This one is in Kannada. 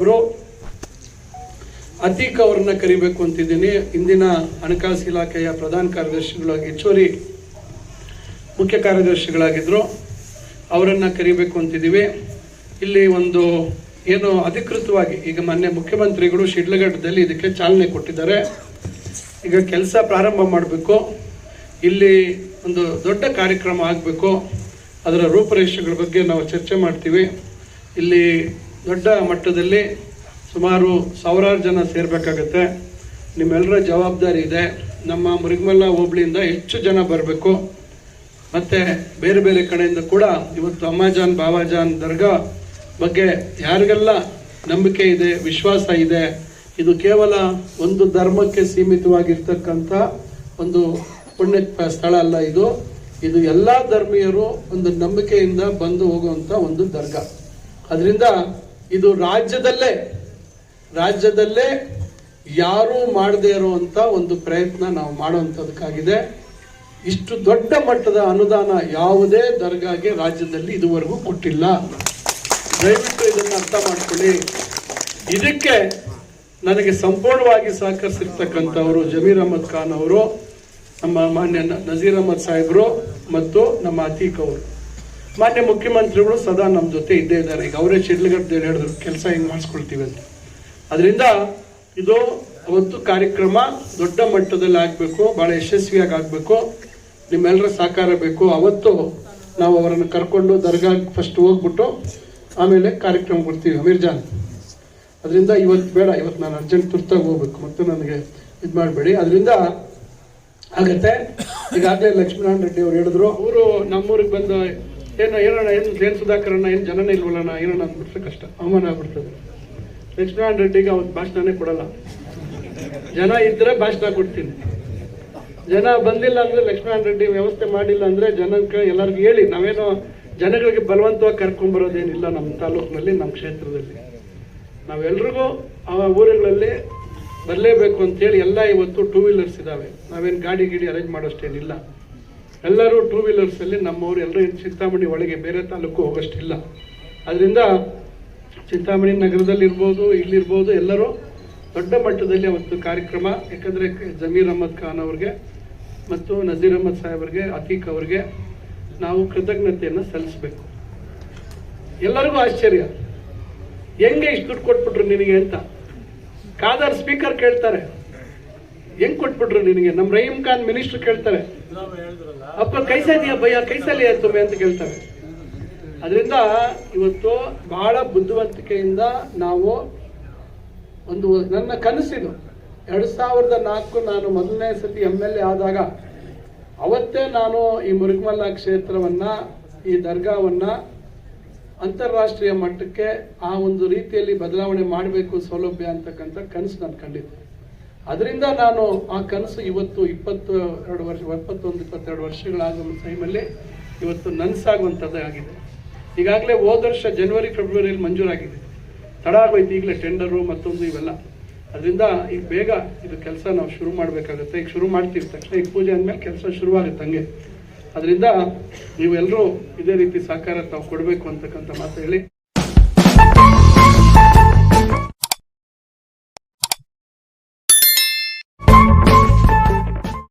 ಸಾಹೇಬರು ಅತೀಕ್ ಅವ್ರನ್ನ ಕರಿಬೇಕು ಅಂತಿದ್ದೀನಿ. ಇಂದಿನ ಹಣಕಾಸು ಇಲಾಖೆಯ ಪ್ರಧಾನ ಕಾರ್ಯದರ್ಶಿಗಳಾಗಿ ಹೆಚ್ಚುವರಿ ಮುಖ್ಯ ಕಾರ್ಯದರ್ಶಿಗಳಾಗಿದ್ರು. ಅವರನ್ನು ಕರಿಬೇಕು ಅಂತಿದ್ದೀವಿ. ಇಲ್ಲಿ ಒಂದು ಏನು ಅಧಿಕೃತವಾಗಿ ಈಗ ಮೊನ್ನೆ ಮುಖ್ಯಮಂತ್ರಿಗಳು ಶಿಡ್ಲಘಟ್ಟದಲ್ಲಿ ಇದಕ್ಕೆ ಚಾಲನೆ ಕೊಟ್ಟಿದ್ದಾರೆ. ಈಗ ಕೆಲಸ ಪ್ರಾರಂಭ ಮಾಡಬೇಕು. ಇಲ್ಲಿ ಒಂದು ದೊಡ್ಡ ಕಾರ್ಯಕ್ರಮ ಆಗಬೇಕು. ಅದರ ರೂಪರೇಷೆಗಳ ಬಗ್ಗೆ ನಾವು ಚರ್ಚೆ ಮಾಡ್ತೀವಿ. ಇಲ್ಲಿ ದೊಡ್ಡ ಮಟ್ಟದಲ್ಲಿ ಸುಮಾರು ಸಾವಿರಾರು ಜನ ಸೇರಬೇಕಾಗತ್ತೆ. ನಿಮ್ಮೆಲ್ಲರ ಜವಾಬ್ದಾರಿ ಇದೆ. ನಮ್ಮ ಮುರುಗಮಲ್ಲ ಹೋಬಳಿಯಿಂದ ಹೆಚ್ಚು ಜನ ಬರಬೇಕು. ಮತ್ತು ಬೇರೆ ಬೇರೆ ಕಡೆಯಿಂದ ಕೂಡ ಇವತ್ತು ಅಮ್ಮಾಜಾನ್, ಬಾಬಾಜಾನ್ ದರ್ಗಾ ಬಗ್ಗೆ ಯಾರಿಗೆಲ್ಲ ನಂಬಿಕೆ ಇದೆ, ವಿಶ್ವಾಸ ಇದೆ, ಇದು ಕೇವಲ ಒಂದು ಧರ್ಮಕ್ಕೆ ಸೀಮಿತವಾಗಿರ್ತಕ್ಕಂಥ ಒಂದು ಪುಣ್ಯ ಸ್ಥಳ ಅಲ್ಲ ಇದು. ಇದು ಎಲ್ಲ ಧರ್ಮೀಯರು ಒಂದು ನಂಬಿಕೆಯಿಂದ ಬಂದು ಹೋಗುವಂಥ ಒಂದು ದರ್ಗಾ. ಅದರಿಂದ ಇದು ರಾಜ್ಯದಲ್ಲೇ ರಾಜ್ಯದಲ್ಲೇ ಯಾರೂ ಮಾಡದೇ ಇರುವಂತ ಒಂದು ಪ್ರಯತ್ನ ನಾವು ಮಾಡುವಂಥದಕ್ಕಾಗಿದೆ ಇಷ್ಟು ದೊಡ್ಡ ಮಟ್ಟದ ಅನುದಾನ ಯಾವುದೇ ದರ್ಗಾಗೆ ರಾಜ್ಯದಲ್ಲಿ ಇದುವರೆಗೂ ಕೊಟ್ಟಿಲ್ಲ. ದಯವಿಟ್ಟು ಇದನ್ನು ಅರ್ಥ ಮಾಡ್ಕೊಳ್ಳಿ. ಇದಕ್ಕೆ ನನಗೆ ಸಂಪೂರ್ಣವಾಗಿ ಸಹಕರಿಸಿರ್ತಕ್ಕಂಥವರು ಜಮೀರ್ ಅಹಮದ್ ಖಾನ್ ಅವರು, ನಮ್ಮ ಮಾನ್ಯ ನಜೀರ್ ಅಹಮದ್ ಸಾಹೇಬ್ರು ಮತ್ತು ನಮ್ಮ ಅತೀಕ್ ಅವರು. ಮಾನ್ಯ ಮುಖ್ಯಮಂತ್ರಿಗಳು ಸದಾ ನಮ್ಮ ಜೊತೆ ಇದ್ದೇ ಇದ್ದಾರೆ. ಈಗ ಅವರೇ ಚಿಡ್ಲಗಟ್ಟದಲ್ಲಿ ಹೇಳಿದ್ರು, ಕೆಲಸ ಹೆಂಗ್ ಮಾಡಿಸ್ಕೊಳ್ತೀವಿ ಅಂತ. ಅದರಿಂದ ಇದು ಅವತ್ತು ಕಾರ್ಯಕ್ರಮ ದೊಡ್ಡ ಮಟ್ಟದಲ್ಲಿ ಆಗಬೇಕು ಭಾಳ ಯಶಸ್ವಿಯಾಗಿ ಆಗಬೇಕು. ನಿಮ್ಮೆಲ್ಲರ ಸಹಕಾರ ಬೇಕು. ಅವತ್ತು ನಾವು ಅವರನ್ನು ಕರ್ಕೊಂಡು ದರ್ಗಾಗೆ ಫಸ್ಟ್ ಹೋಗ್ಬಿಟ್ಟು ಆಮೇಲೆ ಕಾರ್ಯಕ್ರಮ ಕೊಡ್ತೀವಿ. ಅಮೀರ್ ಜಾನ್, ಅದರಿಂದ ಇವತ್ತು ಬೇಡ ಇವತ್ತು ನಾನು ಅರ್ಜೆಂಟ್ ತುರ್ತಾಗಿ ಹೋಗ್ಬೇಕು. ಮತ್ತು ನನಗೆ ಇದು ಮಾಡಬೇಡಿ. ಅದರಿಂದ ಆಗತ್ತೆ. ಈಗಾಗಲೇ ಲಕ್ಷ್ಮೀನಾರಾಯಣ ರೆಡ್ಡಿ ಅವರು ಹೇಳಿದ್ರು. ಅವರು ನಮ್ಮೂರಿಗೆ ಬಂದು ಏನು ಏನೋಣ ಏನು ಏನು ಸುಧಾಕರಣ್ಣ ಏನು ಜನನೇ ಇಲ್ವಲ್ಲಣ್ಣ ಏನೋಣ ಅಂದ್ಬಿಟ್ರೆ ಕಷ್ಟ. ಅವಮಾನ ಆಗ್ಬಿಡ್ತದೆ. ಲಕ್ಷ್ಮೀನಾರಾಯಣ ರೆಡ್ಡಿಗೆ ಅವತ್ತು ಭಾಷಣನೇ ಕೊಡಲ್ಲ. ಜನ ಇದ್ರೆ ಭಾಷಣ ಕೊಡ್ತೀನಿ. ಜನ ಬಂದಿಲ್ಲ ಅಂದ್ರೆ ಲಕ್ಷ್ಮೀನಾರಾಯಣ ರೆಡ್ಡಿ ವ್ಯವಸ್ಥೆ ಮಾಡಿಲ್ಲ ಅಂದ್ರೆ ಜನಕ್ಕೆ ಎಲ್ಲರಿಗೂ ಹೇಳಿ. ನಾವೇನೋ ಜನಗಳಿಗೆ ಬಲವಂತವಾಗಿ ಕರ್ಕೊಂಡ್ಬರೋದೇನಿಲ್ಲ ನಮ್ಮ ತಾಲೂಕಿನಲ್ಲಿ ನಮ್ಮ ಕ್ಷೇತ್ರದಲ್ಲಿ. ನಾವೆಲ್ರಿಗೂ ಆ ಊರುಗಳಲ್ಲಿ ಬರಲೇಬೇಕು ಅಂತೇಳಿ ಎಲ್ಲ ಇವತ್ತು ಟೂ ವೀಲರ್ಸ್ ಇದ್ದಾವೆ ನಾವೇನು ಗಾಡಿ ಗಿಡಿ ಅರೇಂಜ್ ಮಾಡೋಷ್ಟೇನಿಲ್ಲ. ಎಲ್ಲರೂ ಟೂ ವೀಲರ್ಸಲ್ಲಿ ನಮ್ಮವರು ಎಲ್ಲರೂ ಚಿಂತಾಮಣಿ ಒಳಗೆ ಬೇರೆ ತಾಲೂಕು ಹೋಗೋಷ್ಟಿಲ್ಲ. ಅದರಿಂದ ಚಿಂತಾಮಣಿ ನಗರದಲ್ಲಿರ್ಬೋದು, ಇಲ್ಲಿರ್ಬೋದು ಎಲ್ಲರೂ ದೊಡ್ಡ ಮಟ್ಟದಲ್ಲಿ ಅವತ್ತು ಕಾರ್ಯಕ್ರಮ. ಯಾಕಂದರೆ ಜಮೀರ್ ಅಹಮದ್ ಖಾನ್ ಅವ್ರಿಗೆ ಮತ್ತು ನಜೀರ್ ಅಹಮದ್ ಸಾಹೇಬ್ರಿಗೆ ಅತೀಕ್ ಅವ್ರಿಗೆ ನಾವು ಕೃತಜ್ಞತೆಯನ್ನು ಸಲ್ಲಿಸಬೇಕು. ಎಲ್ಲರಿಗೂ ಆಶ್ಚರ್ಯ. ಹೆಂಗೆ ಇಷ್ಟು ದುಡ್ಡು ಕೊಟ್ಬಿಟ್ರು ನಿನಗೆ ಅಂತ. ಖಾದರ್ ಸ್ಪೀಕರ್ ಕೇಳ್ತಾರೆ. ಹೆಂಗೆ ಕೊಟ್ಬಿಟ್ರು ನಿನಗೆ? ನಮ್ಮ ರಹೀಮ್ ಖಾನ್ ಮಿನಿಸ್ಟರ್ ಕೇಳ್ತಾರೆ. ಅಪ್ಪ ಕೈಸಲ್ಲಿಯ ಭಯ ಕೈಸಲ್ಲಿ ತುಂಬೆ ಅಂತ ಕೇಳ್ತಾರೆ. ಅದರಿಂದ ಇವತ್ತು ಬಹಳ ಬುದ್ಧಿವಂತಿಕೆಯಿಂದ ನಾವು ಒಂದು ನನ್ನ ಕನಸಿದು. ಎರಡು ಸಾವಿರದ ನಾಲ್ಕು ನಾನು ಮೊದಲನೇ ಸತಿ ಎಂ ಎಲ್ ಎ ಆದಾಗ ಅವತ್ತೇ ನಾನು ಈ ಮುರುಗಮಲ್ಲ ಕ್ಷೇತ್ರವನ್ನ, ಈ ದರ್ಗಾವನ್ನ ಅಂತಾರಾಷ್ಟ್ರೀಯ ಮಟ್ಟಕ್ಕೆ ಆ ಒಂದು ರೀತಿಯಲ್ಲಿ ಬದಲಾವಣೆ ಮಾಡಬೇಕು ಸೌಲಭ್ಯ ಅಂತಕ್ಕಂಥ ಕನಸು ನಾನು ಕಂಡಿದ್ದೆ. ಅದರಿಂದ ನಾನು ಆ ಕನಸು ಇವತ್ತು ಇಪ್ಪತ್ತು ಎರಡು ವರ್ಷ, ಇಪ್ಪತ್ತೊಂದು, ಇಪ್ಪತ್ತೆರಡು ವರ್ಷಗಳಾಗುವ ಟೈಮಲ್ಲಿ ಇವತ್ತು ನನಸಾಗುವಂಥದ್ದೇ ಆಗಿದೆ. ಈಗಾಗಲೇ ಹೋದ ವರ್ಷ ಜನವರಿ ಫೆಬ್ರವರಿಯಲ್ಲಿ ಮಂಜೂರಾಗಿದೆ. ತಡ ಆಗೋಯ್ತು, ಈಗಲೇ ಟೆಂಡರು ಮತ್ತೊಂದು ಇವೆಲ್ಲ. ಅದರಿಂದ ಈಗ ಬೇಗ ಇದು ಕೆಲಸ ನಾವು ಶುರು ಮಾಡಬೇಕಾಗುತ್ತೆ. ಈಗ ಶುರು ಮಾಡ್ತೀವಿ. ತಕ್ಷಣ ಈಗ ಪೂಜೆ ಅಂದಮೇಲೆ ಕೆಲಸ ಶುರುವಾಗುತ್ತೆ ಹಂಗೆ. ಅದರಿಂದ ನೀವೆಲ್ಲರೂ ಇದೇ ರೀತಿ ಸಹಕಾರ ತಾವು ಕೊಡಬೇಕು ಅಂತಕ್ಕಂಥ ಮಾತು ಹೇಳಿ.